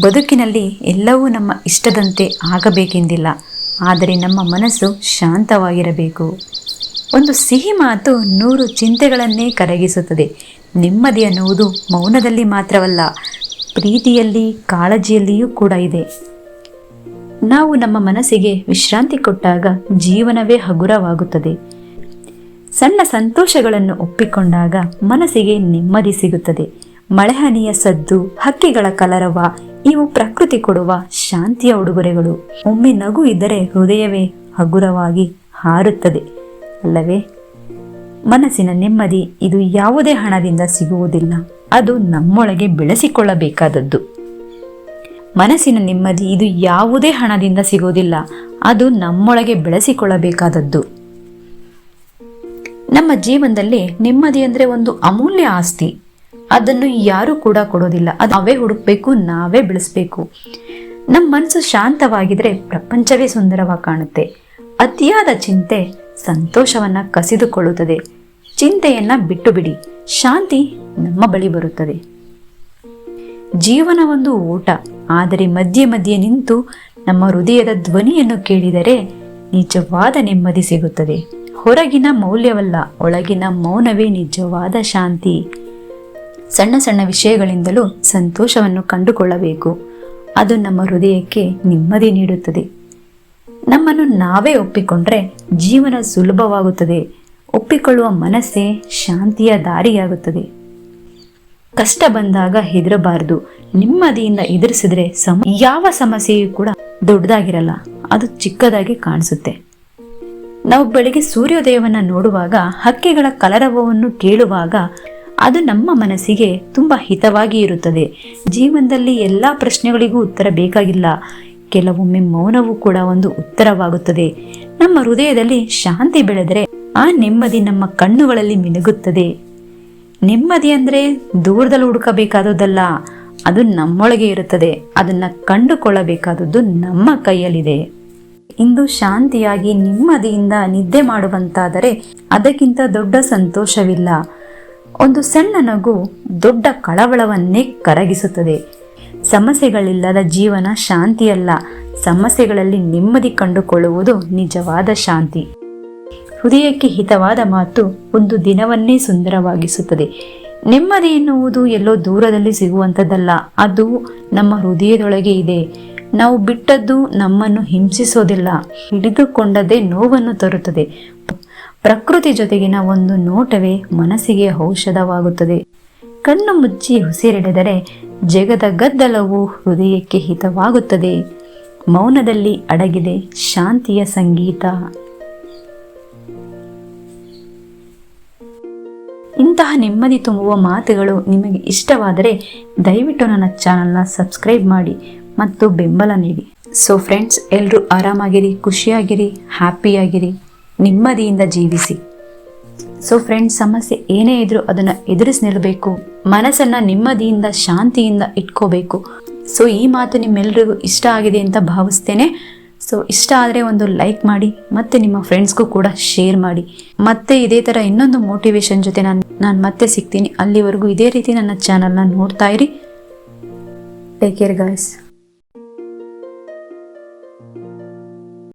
ಬದುಕಿನಲ್ಲಿ ಎಲ್ಲವೂ ನಮ್ಮ ಇಷ್ಟದಂತೆ ಆಗಬೇಕೆಂದಿಲ್ಲ. ಆದರೆ ನಮ್ಮ ಮನಸ್ಸು ಶಾಂತವಾಗಿರಬೇಕು. ಒಂದು ಸಿಹಿ ಮಾತು ನೂರು ಚಿಂತೆಗಳನ್ನೇ ಕರಗಿಸುತ್ತದೆ. ನೆಮ್ಮದಿ ಅನ್ನುವುದು ಮೌನದಲ್ಲಿ ಮಾತ್ರವಲ್ಲ, ಪ್ರೀತಿಯಲ್ಲಿ, ಕಾಳಜಿಯಲ್ಲಿಯೂ ಕೂಡ ಇದೆ. ನಾವು ನಮ್ಮ ಮನಸ್ಸಿಗೆ ವಿಶ್ರಾಂತಿ ಕೊಟ್ಟಾಗ ಜೀವನವೇ ಹಗುರವಾಗುತ್ತದೆ. ಸಣ್ಣ ಸಂತೋಷಗಳನ್ನು ಒಪ್ಪಿಕೊಂಡಾಗ ಮನಸ್ಸಿಗೆ ನೆಮ್ಮದಿ ಸಿಗುತ್ತದೆ. ಮಳೆಹನಿಯ ಸದ್ದು, ಹಕ್ಕಿಗಳ ಕಲರವ ಇವು ಪ್ರಕೃತಿ ಕೊಡುವ ಶಾಂತಿಯ ಉಡುಗೊರೆಗಳು. ಒಮ್ಮೆ ನಗು ಇದ್ದರೆ ಹೃದಯವೇ ಹಗುರವಾಗಿ ಹಾರುತ್ತದೆ. ಅಲ್ಲವೇ? ಮನಸ್ಸಿನ ನೆಮ್ಮದಿ ಇದು ಯಾವುದೇ ಹಣದಿಂದ ಸಿಗುವುದಿಲ್ಲ. ಅದು ನಮ್ಮೊಳಗೆ ಬೆಳೆಸಿಕೊಳ್ಳಬೇಕಾದದ್ದು. ಮನಸ್ಸಿನ ನೆಮ್ಮದಿ ಇದು ಯಾವುದೇ ಹಣದಿಂದ ಸಿಗುವುದಿಲ್ಲ. ಅದು ನಮ್ಮೊಳಗೆ ಬೆಳೆಸಿಕೊಳ್ಳಬೇಕಾದದ್ದು. ನಮ್ಮ ಜೀವನದಲ್ಲಿ ನೆಮ್ಮದಿ ಅಂದರೆ ಒಂದು ಅಮೂಲ್ಯ ಆಸ್ತಿ. ಅದನ್ನು ಯಾರು ಕೂಡ ಕೊಡೋದಿಲ್ಲ. ಅದು ನಾವೇ ಹುಡುಕ್ಬೇಕು, ನಾವೇ ಬೆಳೆಸ್ಬೇಕು. ನಮ್ಮ ಮನಸ್ಸು ಶಾಂತವಾಗಿದ್ರೆ ಪ್ರಪಂಚವೇ ಸುಂದರವಾಗಿ ಕಾಣುತ್ತೆ. ಅತಿಯಾದ ಚಿಂತೆ ಸಂತೋಷವನ್ನ ಕಸಿದುಕೊಳ್ಳುತ್ತದೆ. ಚಿಂತೆಯನ್ನ ಬಿಟ್ಟು ಬಿಡಿ ಶಾಂತಿ ನಮ್ಮ ಬಳಿ ಬರುತ್ತದೆ. ಜೀವನ ಒಂದು ಓಟ ಆದರೆ ಮಧ್ಯೆ ಮಧ್ಯೆ ನಿಂತು ನಮ್ಮ ಹೃದಯದ ಧ್ವನಿಯನ್ನು ಕೇಳಿದರೆ ನಿಜವಾದ ನೆಮ್ಮದಿ ಸಿಗುತ್ತದೆ. ಹೊರಗಿನ ಮೌಲ್ಯವಲ್ಲ, ಒಳಗಿನ ಮೌನವೇ ನಿಜವಾದ ಶಾಂತಿ. ಸಣ್ಣ ಸಣ್ಣ ವಿಷಯಗಳಿಂದಲೂ ಸಂತೋಷವನ್ನು ಕಂಡುಕೊಳ್ಳಬೇಕು. ಅದು ನಮ್ಮ ಹೃದಯಕ್ಕೆ ನೆಮ್ಮದಿ ನೀಡುತ್ತದೆ. ನಮ್ಮನ್ನು ನಾವೇ ಒಪ್ಪಿಕೊಂಡ್ರೆ ಜೀವನ ಸುಲಭವಾಗುತ್ತದೆ. ಒಪ್ಪಿಕೊಳ್ಳುವ ಮನಸ್ಸೇ ಶಾಂತಿಯ ದಾರಿಯಾಗುತ್ತದೆ. ಕಷ್ಟ ಬಂದಾಗ ಹೆದರಬಾರದು. ನೆಮ್ಮದಿಯಿಂದ ಎದುರಿಸಿದ್ರೆ ಸಮ ಯಾವ ಸಮಸ್ಯೆಯೂ ಕೂಡ ದೊಡ್ಡದಾಗಿರಲ್ಲ. ಅದು ಚಿಕ್ಕದಾಗಿ ಕಾಣಿಸುತ್ತೆ. ನಾವು ಬೆಳಿಗ್ಗೆ ಸೂರ್ಯೋದಯವನ್ನು ನೋಡುವಾಗ ಹಕ್ಕಿಗಳ ಕಲರವವನ್ನು ಕೇಳುವಾಗ ಅದು ನಮ್ಮ ಮನಸ್ಸಿಗೆ ತುಂಬ ಹಿತವಾಗಿ ಇರುತ್ತದೆ. ಜೀವನದಲ್ಲಿ ಎಲ್ಲ ಪ್ರಶ್ನೆಗಳಿಗೂ ಉತ್ತರ ಬೇಕಾಗಿಲ್ಲ. ಕೆಲವೊಮ್ಮೆ ಮೌನವೂ ಕೂಡ ಒಂದು ಉತ್ತರವಾಗುತ್ತದೆ. ನಮ್ಮ ಹೃದಯದಲ್ಲಿ ಶಾಂತಿ ಬೆಳೆದರೆ ಆ ನೆಮ್ಮದಿ ನಮ್ಮ ಕಣ್ಣುಗಳಲ್ಲಿ ಮಿನುಗುತ್ತದೆ. ನೆಮ್ಮದಿ ಅಂದ್ರೆ ದೂರದಲ್ಲಿ ಹುಡುಕಬೇಕಾದದ್ದಲ್ಲ, ಅದು ನಮ್ಮೊಳಗೆ ಇರುತ್ತದೆ. ಅದನ್ನ ಕಂಡುಕೊಳ್ಳಬೇಕಾದದ್ದು ನಮ್ಮ ಕೈಯಲ್ಲಿದೆ. ಇಂದು ಶಾಂತಿಯಾಗಿ ನೆಮ್ಮದಿಯಿಂದ ನಿದ್ದೆ ಮಾಡುವಂತಾದರೆ ಅದಕ್ಕಿಂತ ದೊಡ್ಡ ಸಂತೋಷವಿಲ್ಲ. ಒಂದು ಸಣ್ಣ ನಗು ದೊಡ್ಡ ಕಳವಳವನ್ನೇ ಕರಗಿಸುತ್ತದೆ. ಸಮಸ್ಯೆಗಳಿಲ್ಲದ ಜೀವನ ಶಾಂತಿಯಲ್ಲ. ಸಮಸ್ಯೆಗಳಲ್ಲಿ ನೆಮ್ಮದಿ ಕಂಡುಕೊಳ್ಳುವುದು ನಿಜವಾದ ಶಾಂತಿ. ಹೃದಯಕ್ಕೆ ಹಿತವಾದ ಮಾತು ಒಂದು ದಿನವನ್ನೇ ಸುಂದರವಾಗಿಸುತ್ತದೆ. ನೆಮ್ಮದಿ ಎನ್ನುವುದು ಎಲ್ಲೋ ದೂರದಲ್ಲಿ ಸಿಗುವಂಥದ್ದಲ್ಲ. ಅದು ನಮ್ಮ ಹೃದಯದೊಳಗೆ ಇದೆ. ನಾವು ಬಿಟ್ಟದ್ದು ನಮ್ಮನ್ನು ಹಿಂಸಿಸೋದಿಲ್ಲ. ಹಿಡಿದುಕೊಂಡದೇ ನೋವನ್ನು ತರುತ್ತದೆ. ಪ್ರಕೃತಿ ಜೊತೆಗಿನ ಒಂದು ನೋಟವೇ ಮನಸ್ಸಿಗೆ ಔಷಧವಾಗುತ್ತದೆ. ಕಣ್ಣು ಮುಚ್ಚಿ ಉಸಿರೆಳೆದರೆ ಜಗದ ಗದ್ದಲವು ಹೃದಯಕ್ಕೆ ಹಿತವಾಗುತ್ತದೆ. ಮೌನದಲ್ಲಿ ಅಡಗಿದೆ ಶಾಂತಿಯ ಸಂಗೀತ. ಇಂತಹ ನೆಮ್ಮದಿ ತುಂಬುವ ಮಾತುಗಳು ನಿಮಗೆ ಇಷ್ಟವಾದರೆ ದಯವಿಟ್ಟು ನನ್ನ ಚಾನಲ್ನ ಸಬ್ಸ್ಕ್ರೈಬ್ ಮಾಡಿ ಮತ್ತು ಬೆಂಬಲ ನೀಡಿ. ಸೊ ಫ್ರೆಂಡ್ಸ್ ಎಲ್ಲರೂ ಆರಾಮಾಗಿರಿ, ಖುಷಿಯಾಗಿರಿ ಹ್ಯಾಪಿಯಾಗಿರಿ ನೆಮ್ಮದಿಯಿಂದ ಜೀವಿಸಿ. ಸೊ ಫ್ರೆಂಡ್ಸ್ ಸಮಸ್ಯೆ ಏನೇ ಇದ್ರೂ ಅದನ್ನ ಎದುರಿಸಿ ನಿಲ್ಲಬೇಕು ಮನಸ್ಸನ್ನ ನೆಮ್ಮದಿಯಿಂದ, ಶಾಂತಿಯಿಂದ ಇಟ್ಕೋಬೇಕು. ಸೊ ಈ ಮಾತು ನಿಮ್ಮೆಲ್ಲರಿಗೂ ಇಷ್ಟ ಆಗಿದೆ ಅಂತ ಭಾವಿಸ್ತೇನೆ. ಸೊ ಇಷ್ಟ ಆದರೆ ಒಂದು ಲೈಕ್ ಮಾಡಿ, ಮತ್ತೆ ನಿಮ್ಮ ಫ್ರೆಂಡ್ಸ್ಗೂ ಕೂಡ ಶೇರ್ ಮಾಡಿ. ಮತ್ತೆ ಇದೇ ಥರ ಇನ್ನೊಂದು ಮೋಟಿವೇಶನ್ ಜೊತೆ ನಾನು ನಾನು ಮತ್ತೆ ಸಿಗ್ತೀನಿ. ಅಲ್ಲಿವರೆಗೂ ಇದೇ ರೀತಿ ನನ್ನ ಚಾನಲ್ನ ನೋಡ್ತಾ ಇರಿ. Take care guys